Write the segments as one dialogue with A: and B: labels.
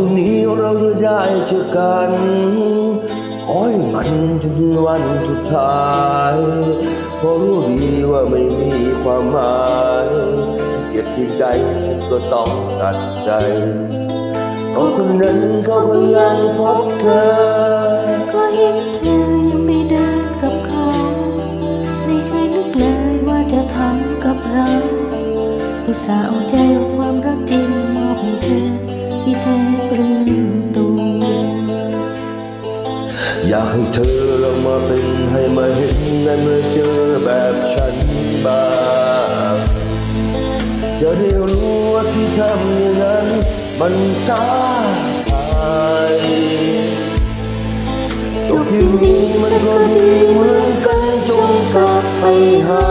A: ุนี้เราจอกันขอให้มันจนวันสุดท้ายเพราะรู้ดีว่าไม่มีความหมายเกียดเพียงใดฉันก็ต้องตัดใจเขาคนนั้นเขาก็ยังพบเธอ
B: ก็เห็นเธอยังไม่เดินกับเขา ไม่เคยนึกเลยว่าจะทำกับเราอุตส่าห์เอาใจความรักจริงมอบให้เธอ อ
A: ยากให้เธอลองมาเป็นให้มาเห็นในเมื่อเจอแบบฉันบ้างจะได้รู้ว่าที่ทำอย่างนั้น มันท้าทายจบเพียงนี้มันก็ดีเหมือนกันจงกลับไปหา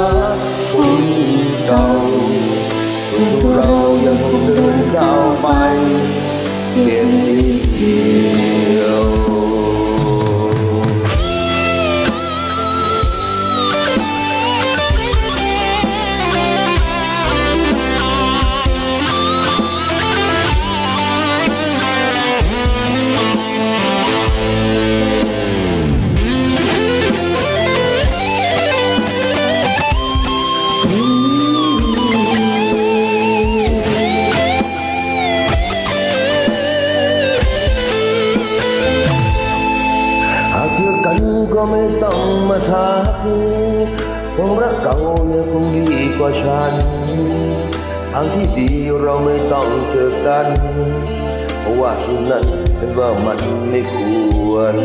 A: ก็ไม่ต้องมาทักความรักเก่ายังคงดีกว่าฉัน ทางที่ดีเราไม่ต้องเจอกัน เพราะว่าสิ่งนั้นฉันว่ามันไม่ควร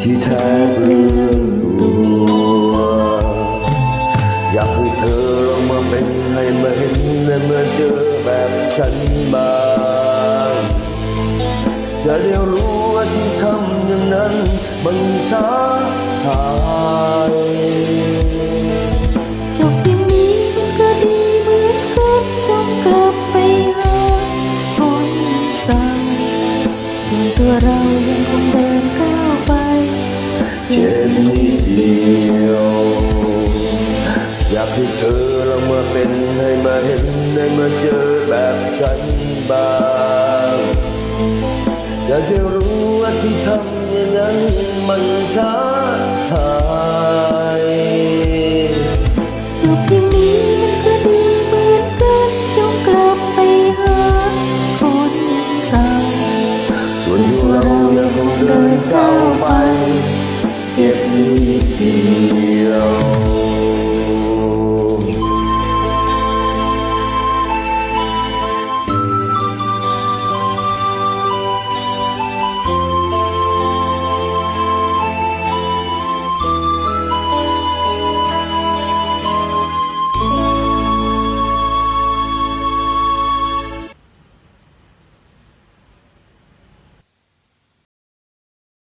B: ที่แท้เรื่อตัวอยากให้เธอลองมาเป็นให้มาเห็นและเมื่อเจอแบบฉันบ้างจะได้รู้ว่าที่ทำอย่างนั้นมันช้า
A: ทา จ็บนิดเดียว อยากให้เธอลองมาเป็นให้มาเห็นให้มาเจอแบบฉันบ้างอยากจะรู้ว่าที่ทำอย่างนั้นมันช้าทาย
B: จบอย่างนี้มันก็ดีเหมือนกันจงกลับไปหาคนเก่าส่วนเรายังคงเดินก้าวไป
A: จ็บนิดเดียว